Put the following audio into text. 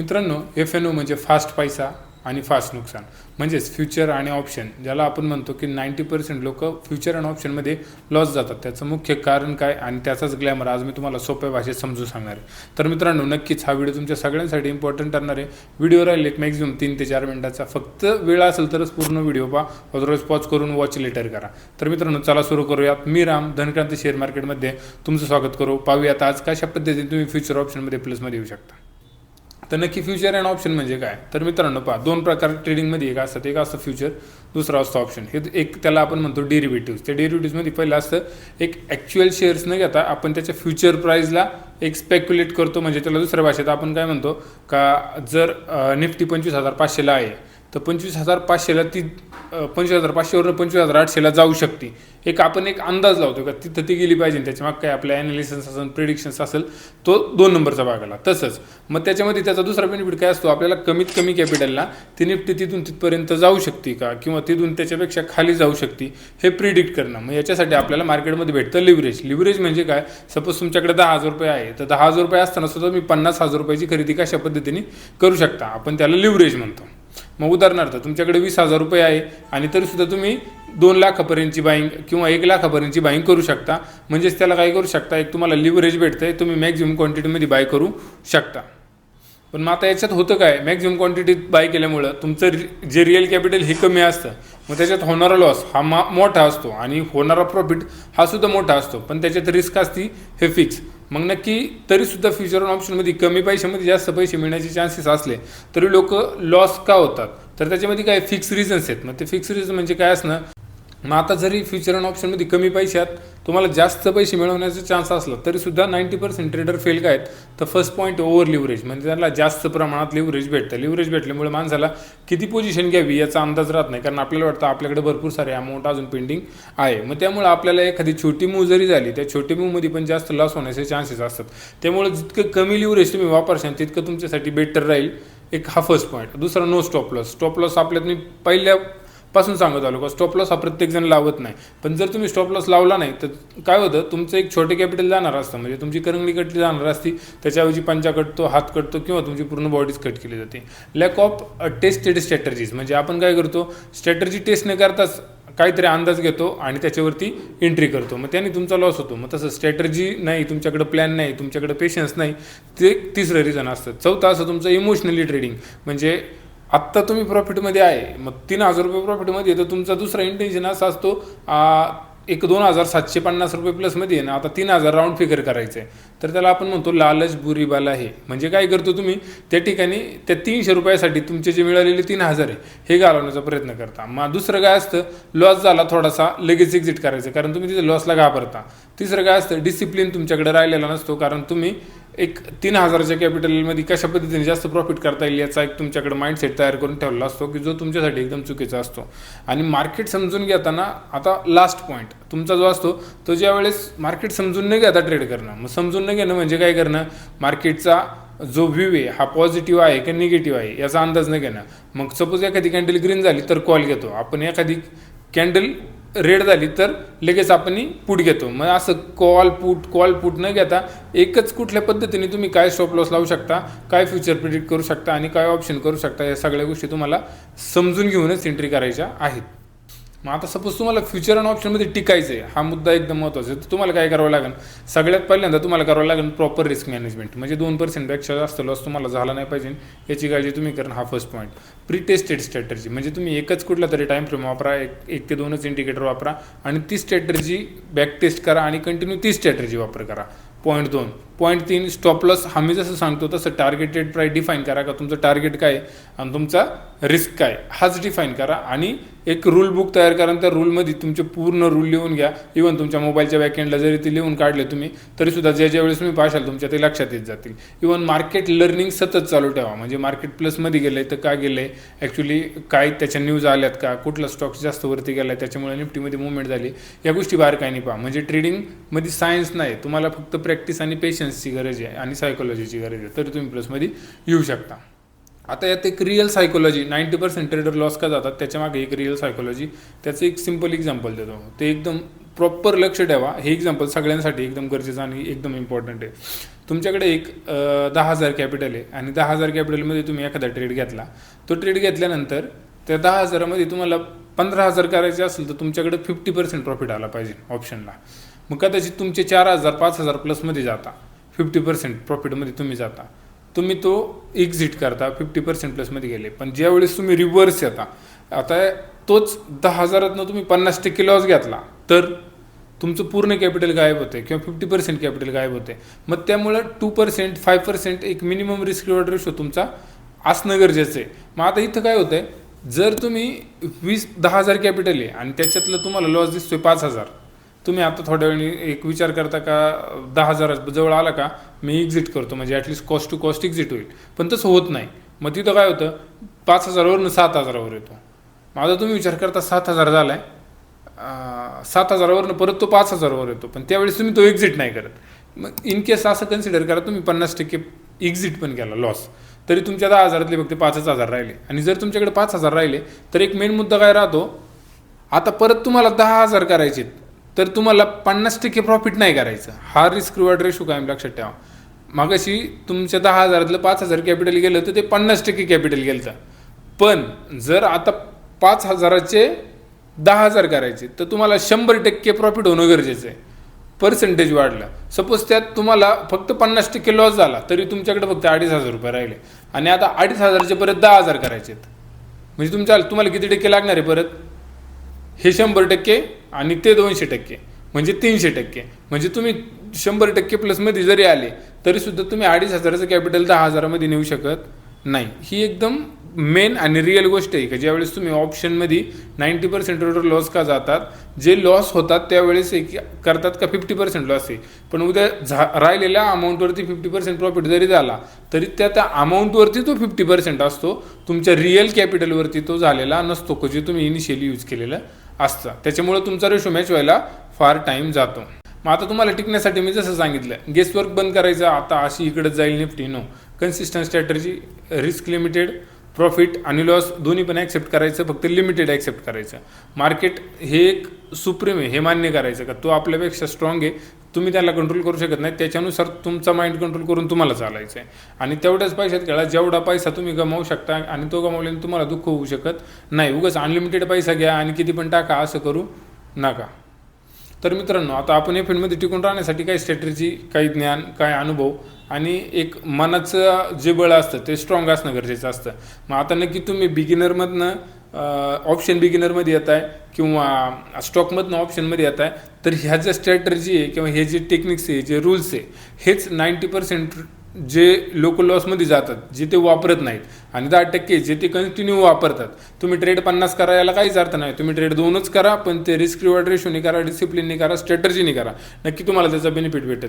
मित्रांनो F N O म्हणजे fast पैसा आणि फास्ट नुकसान. म्हणजेच फ्युचर आणि ऑप्शन ज्याला आपण म्हणतो की नाईंटी पर्सेंट लोक फ्युचर आणि ऑप्शनमध्ये लॉस जातात. त्याचं मुख्य कारण काय आणि त्याचाच ग्लॅमर आज मी तुम्हाला सोप्या भाषेत समजून सांगणार आहे. तर मित्रांनो नक्कीच हा व्हिडिओ तुमच्या सगळ्यांसाठी इम्पॉर्टंट ठरणार आहे. व्हिडिओ राहील एक मॅक्झिमम तीन ते चार मिनिटाचा. फक्त वेळ असेल तरच पूर्ण व्हिडिओ पहा. अदरवाईज पॉज करून वॉच लेटर करा. तर मित्रांनो चला सुरू करूयात. मी राम धनक्रांती शेअर मार्केटमध्ये तुमचं स्वागत करू. पाहूयात आज कशा पद्धतीने तुम्ही फ्युचर ऑप्शनमध्ये प्लसमध्ये येऊ शकता. तर नक्की फ्युचर अँड ऑप्शन म्हणजे काय? तर मित्रांनो पहा दोन प्रकार ट्रेडिंगमध्ये एक असतात एक असतं फ्युचर दुसरा असतं ऑप्शन हे एक त्याला आपण म्हणतो डेरिव्हेटिव्ह त्या डेरिव्हेटिव्हमध्ये पहिलं असतं एक ॲक्च्युअल शेअर्स न घेता आपण त्याच्या फ्युचर प्राईजला एक स्पेक्युलेट करतो. म्हणजे त्याला दुसऱ्या भाषेत आपण काय म्हणतो का जर निफ्टी पंचवीस हजार पाचशेला आहे तर पंचवीस हजार पाचशेला ती पंचवीस हजार पाचशेवरून पंचवीस हजार आठशेला जाऊ शकते. एक आपण एक अंदाज लावतो का? तिथं ती गेली पाहिजे त्याच्या माग काय आपल्या ॲनालिसिस असेल प्रिडिक्शन्स असेल तो दोन नंबरचा भाग आला. तसंच मग त्याच्यामध्ये त्याचा दुसरा बेनिफिट काय असतो? आपल्याला कमीत कमी कॅपिटलला ती निफ्टी तिथून तिथपर्यंत जाऊ शकते का? किंवा तिथून त्याच्यापेक्षा खाली जाऊ शकते? हे प्रिडिक्ट करणं. मग याच्यासाठी आपल्याला मार्केटमध्ये भेटतं लिव्हरेज लिव्हरेज म्हणजे काय? सपोज तुमच्याकडे दहा हजार रुपये आहे तर दहा हजार रुपये असताना सुद्धा मी पन्नास हजार रुपयाची खरेदी कशा पद्धतीने करू शकता? आपण त्याला लिव्हरेज म्हणतो. मग उदाहरणार्थ तुमच्याकडे वीस हजार रुपये आहे आणि तरीसुद्धा तुम्ही दोन लाखापर्यंतची बाईंग किंवा एक लाखापर्यंतची बाईंग करू शकता. म्हणजेच त्याला काय करू शकता? एक तुम्हाला लिव्हरेज भेटतं आहे तुम्ही मॅक्झिमम क्वांटिटीमध्ये बाय करू शकता. पण मग आता याच्यात होतं काय? मॅक्झिमम क्वांटिटीत बाय केल्यामुळं तुमचं रि- जे रिअल कॅपिटल हे कमी असतं. मग त्याच्यात होणारा लॉस हा मा मोठा असतो. आणि होणारा प्रॉफिट हा सुद्धा मोठा असतो. पण त्याच्यात रिस्क असती हे फिक्स मग नक्की तरीसुद्धा फ्युचर ऑप्शनमध्ये कमी पैशामध्ये जास्त पैसे मिळण्याचे चान्सेस असले तरी लोक लॉस का होतात? तर त्याच्यामध्ये काय फिक्स रिझन्स आहेत. मग ते फिक्स रिझन म्हणजे काय असणं? मग आता जरी फ्युचर अँड ऑप्शनमध्ये कमी पैशात तुम्हाला जास्त पैसे मिळवण्याचा चान्स असला तरी सुद्धा नाईंटी पर्सेंट ट्रेडर फेल काय आहेत? तर फर्स्ट पॉईंट ओव्हर लिव्हरेज म्हणजे त्यांना जास्त प्रमाणात लिव्हरेज भेटतं. लिव्हरेज भेटल्यामुळे माणसाला किती पोझिशन घ्यावी याचा अंदाज राहत नाही. कारण आपल्याला वाटतं आपल्याकडे भरपूर सारे अमाऊंट अजून पेंडिंग आहे. मग त्यामुळे आपल्याला एखादी छोटी मूव जरी झाली त्या छोटी मूवमध्ये पण जास्त लॉस होण्याचे चान्सेस असतात. त्यामुळे जितकं कमी लिव्हरेज तुम्ही वापरशाल तितकं तुमच्यासाठी बेटर राहील. एक हा फर्स्ट पॉईंट दुसरा no stop loss stop loss आपल्या तुम्ही पहिल्या पासून सांगत आलो का? स्टॉप लॉस हा प्रत्येकजण लावत नाही. पण जर तुम्ही स्टॉप लॉस लावला नाही तर काय होतं? तुमचं एक छोटे कॅपिटल जाणार असतं. म्हणजे तुमची करंगली कटली जाणार असती. त्याच्याऐवजी पंचा कटतो हात कटतो किंवा तुमची पूर्ण बॉडीज कट केली जाते. लॅक ऑफ टेस्टेड स्ट्रॅटर्जीज म्हणजे आपण काय करतो? स्ट्रॅटर्जी टेस्ट न करताच काहीतरी अंदाज घेतो आणि त्याच्यावरती एंट्री करतो. मग त्याने तुमचा लॉस होतो. मग तसं स्ट्रॅटर्जी नाही तुमच्याकडे प्लॅन नाही तुमच्याकडे पेशन्स नाही. ते तिसरं रिझन असतं. चौथं असं तुमचं इमोशनली ट्रेडिंग म्हणजे आत्ता तुम्ही प्रॉफिटमध्ये आहे. मग तीन हजार रुपये प्रॉफिटमध्ये तर तुमचा दुसरा इंटेन्शन असा असतो एक दोन हजार सातशे पन्नास रुपये प्लसमध्ये आहे ना आता तीन हजार राऊंड फिगर करायचं आहे तर त्याला आपण म्हणतो लालच बुरीबाला हे. म्हणजे काय करतो तुम्ही? त्या ठिकाणी त्या तीनशे रुपयासाठी तुमचे जे मिळालेले तीन हजार आहे हे घालवण्याचा प्रयत्न करता. मग दुसरं काय असतं? लॉस झाला थोडासा लगेच एक्झिट करायचं. कारण तुम्ही तिथे लॉसला घाबरता. तिसरं काय असतं? डिसिप्लिन तुमच्याकडे राहिलेला नसतो. कारण तुम्ही एक तीन हजाराच्या कॅपिटलमध्ये कशा पद्धतीने जास्त प्रॉफिट करता येईल याचा एक तुमच्याकडे माइंडसेट तयार करून ठेवलेला असतो की जो तुमच्यासाठी एकदम चुकीचा असतो. आणि मार्केट समजून घेताना आता लास्ट पॉईंट तुमचा जो असतो तो ज्या वेळेस मार्केट समजून न घेता ट्रेड करणं. मग समजून समजून घेणं म्हणजे काय करणं? मार्केटचा जो व्ह्यू आहे हा पॉझिटिव्ह आहे का निगेटिव्ह आहे याचा अंदाज न घेणं. मग सपोज एखादी कॅन्डल ग्रीन झाली तर कॉल घेतो. आपण एखादी कॅन्डल रेड झाली तर लगेच आपण पुट घेतो. मग असं कॉल पुट कॉल पुट न घेता एकच कुठल्या पद्धतीने तुम्ही काय स्टॉप लॉस लावू शकता काय फ्युचर प्रिडिक्ट करू शकता आणि काय ऑप्शन करू शकता या सगळ्या गोष्टी तुम्हाला समजून घेऊनच एंट्री करायच्या आहेत. मग आता सपोज तुम्हाला फ्युचर अँड ऑप्शनमध्ये टिकायचं आहे हा मुद्दा एकदम महत्त्वाचा आहे. तर तुम्हाला काय करावं लागेल? सगळ्यात पहिल्यांदा तुम्हाला करावं लागेल प्रॉपर रिस्क मॅनेजमेंट म्हणजे दोन पर्सेंटपेक्षा जास्त लॉस तुम्हाला झाला नाही पाहिजे. याची काळजी तुम्ही करणं हा first point pre tested strategy म्हणजे तुम्ही एकच कुठला तरी टाईम फ्रेम वापरा एक एक ते दोनच इंडिकेटर वापरा आणि ती स्ट्रॅटर्जी बॅक टेस्ट करा आणि कंटिन्यू ती स्ट्रॅटर्जी वापर करा. पॉईंट दोन. पॉईंट तीन स्टॉप लॉस आम्ही जसं सांगतो तसं टार्गेटेड प्राईस डिफाईन करा का तुमचं टार्गेट काय आणि तुमचा रिस्क काय हाच डिफाईन करा आणि एक रूल बुक तयार करा तर त्या रूलमध्ये तुमचे पूर्ण रूल लिहून घ्या. इवन तुमच्या मोबाईलच्या बॅकएंडला जरी ते लिहून काढले तुम्ही तरीसुद्धा ज्या ज्या वेळेस तुम्ही पाशाल तुमच्या ते लक्षात येत जातील. इवन मार्केट लर्निंग सतत चालू ठेवा. म्हणजे मार्केट प्लसमध्ये गेलं आहे तर का गेलं आहे ॲक्च्युली काय त्याच्या न्यूज आल्यात का? कुठला स्टॉक जास्त वरती गेला आहे त्याच्यामुळे निफ्टीमध्ये मुवमेंट झाली. या गोष्टी बाहेर काही नाही पहा. म्हणजे ट्रेडिंगमध्ये सायन्स नाही. तुम्हाला फक्त प्रॅक्टिस आणि पेशन्सची गरज आहे आणि सायकोलॉजीची गरज आहे. तरी तुम्ही प्लसमध्ये येऊ शकता. आता यात एक real psychology ninety percent trader loss का जातात त्याच्यामागे एक रिअल सायकोलॉजी त्याचं एक सिंपल एक्झाम्पल देतो. ते एकदम प्रॉपर लक्ष ठेवा. हे एक्झाम्पल सगळ्यांसाठी एकदम गरजेचं आणि एकदम इम्पॉर्टंट आहे. तुमच्याकडे एक दहा हजार कॅपिटल आहे आणि दहा हजार कॅपिटलमध्ये तुम्ही एखादा ट्रेड घेतला. तो ट्रेड घेतल्यानंतर त्या दहा हजारामध्ये तुम्हाला पंधरा हजार करायचे असेल तर तुमच्याकडे फिफ्टी पर्सेंट प्रॉफिट आला पाहिजे ऑप्शनला मग कदाचित तुमचे चार हजार पाच हजार प्लसमध्ये जाता. फिफ्टी पर्सेंट प्रॉफिटमध्ये तुम्ही जाता. तुम्ही तो एक्झिट करता फिफ्टी पर्सेंट प्लसमध्ये गेले. पण ज्यावेळेस तुम्ही रिव्हर्स येता आता तोच दहा हजारातनं तुम्ही पन्नास टक्के लॉस घेतला तर तुमचं पूर्ण कॅपिटल गायब होते किंवा फिफ्टी पर्सेंट कॅपिटल गायब होते. मग त्यामुळं टू पर्सेंट फाय पर्सेंट एक मिनिमम रिस्क रिवॉर्ड रेशो तुमचा असणं गरजेचं आहे. मग आता इथं काय होतंय जर तुम्ही वीस दहा हजार कॅपिटल आहे आणि त्याच्यातलं तुम्हाला लॉस दिसतोय पाच हजार तुम्ही आता थोड्या वेळी एक विचार करता का? दहा हजार जवळ आला का? मी एक्झिट करतो. म्हणजे at least cost to cost exit होईल. पण तसं होत नाही. मग तिथं काय होतं? पाच हजारावरून सात हजारावर येतो. माझा तुम्ही विचार करता सात हजार झाला आहे सात हजारावरनं परत तो पाच हजारावर येतो. पण त्यावेळेस तुम्ही तो एक्झिट नाही करत. मग इन केस असं कन्सिडर करा तुम्ही पन्नास टक्के एक्झिट पण केला लॉस तरी तुमच्या दहा हजारातले फक्त पाचच हजार राहिले. आणि जर तुमच्याकडे पाच हजार राहिले तर एक मेन मुद्दा काय राहतो? आता परत तुम्हाला दहा हजार करायचे तर तुम्हाला पन्नास टक्के प्रॉफिट नाही करायचं. हा रिस्क रिवॉर्ड रेशो कायम लक्षात ठेवा. मागाशी तुमच्या दहा हजारातलं पाच हजार कॅपिटल गेलं तर ते पन्नास टक्के कॅपिटल गेलं पण जर आता पाच हजाराचे दहा हजार करायचे तर तुम्हाला शंभर टक्के प्रॉफिट होणं गरजेचं आहे. पर्सेंटेज वाढलं. सपोज त्यात तुम्हाला फक्त पन्नास टक्के लॉस झाला तरी तुमच्याकडे फक्त अडीच हजार रुपये राहिले. आणि आता अडीच हजारचे परत दहा हजार करायचे आहेत म्हणजे तुमच्या तुम्हाला किती टक्के लागणार आहे परत? हे शंभर टक्के आणि ते दोनशे टक्के म्हणजे तीनशे टक्के. म्हणजे तुम्ही शंभर टक्के प्लसमध्ये जरी आले तरी सुद्धा तुम्ही अडीच हजाराचं कॅपिटल दहा हजारामध्ये नेऊ शकत नाही. ही एकदम मेन आणि रिअल गोष्ट आहे की ज्यावेळेस तुम्ही ऑप्शनमध्ये नाईन्टी पर्सेंट लॉस का जातात जे लॉस होतात त्यावेळेस एक करतात का फिफ्टी पर्सेंट लॉस आहे. पण उद्या झा राहिलेल्या अमाऊंटवरती फिफ्टी पर्सेंट प्रॉफिट जरी झाला तरी त्या त्या अमाऊंटवरती तो फिफ्टी पर्सेंट असतो. तुमच्या रिअल कॅपिटलवरती तो झालेला नसतो का जे तुम्ही इनिशियली यूज केलेलं असतं. त्याच्यामुळे तुमचा रेशो मॅच व्हायला फार टाईम जातो. मग आता तुम्हाला टिकण्यासाठी मी जसं सांगितलं गेसवर्क बंद करायचं आता अशी इकडे जाईल Nifty no consistent strategy risk limited profit आणि लॉस दोन्ही पण ॲक्सेप्ट करायचं फक्त लिमिटेड ॲक्सेप्ट करायचं. मार्केट हे एक सुप्रीम आहे हे मान्य करायचं का? तो आपल्यापेक्षा स्ट्रॉंग आहे तुम्ही त्याला कंट्रोल करू शकत नाही. त्याच्यानुसार तुमचा माइंड कंट्रोल करून तुम्हाला चालायचं आहे आणि तेवढ्याच पैशात खेळा जेवढा पैसा तुम्ही गमावू शकता आणि तो गमावल्याने तुम्हाला दुःख होऊ शकत नाही. उगाच अनलिमिटेड पैसा घ्या आणि किती पण टाका असं करू नका. तर मित्रांनो आता आपण या फील्डमध्ये टिकून राहण्यासाठी काही स्ट्रॅटर्जी काही ज्ञान काय अनुभव आणि एक मनाचं जे बळ असतं ते स्ट्रॉंग असणं गरजेचं असतं. मग आता नक्की तुम्ही बिगिनरमधनं ऑप्शन बिगिनरमध्ये येत आहे किंवा स्टॉकमधनं ऑप्शनमध्ये येत आहे तर ह्या ज्या स्ट्रॅटर्जी आहे किंवा हे जे टेक्निक्स आहे जे रूल्स आहे हेच नाईंटी पर्सेंट जे लोकल लॉसमध्ये जातात जे ते वापरत नाहीत. आणि दहा टक्के जे ते कंटिन्यू वापरतात. तुम्ही ट्रेड पन्नास करा याला काहीच अर्थ नाही. तुम्ही ट्रेड दोनच करा पण ते रिस्क रिवॉर्ड रेशोने करा डिसिप्लिनने करा स्ट्रॅटर्जीने करा. नक्की तुम्हाला त्याचा बेनिफिट भेटेल.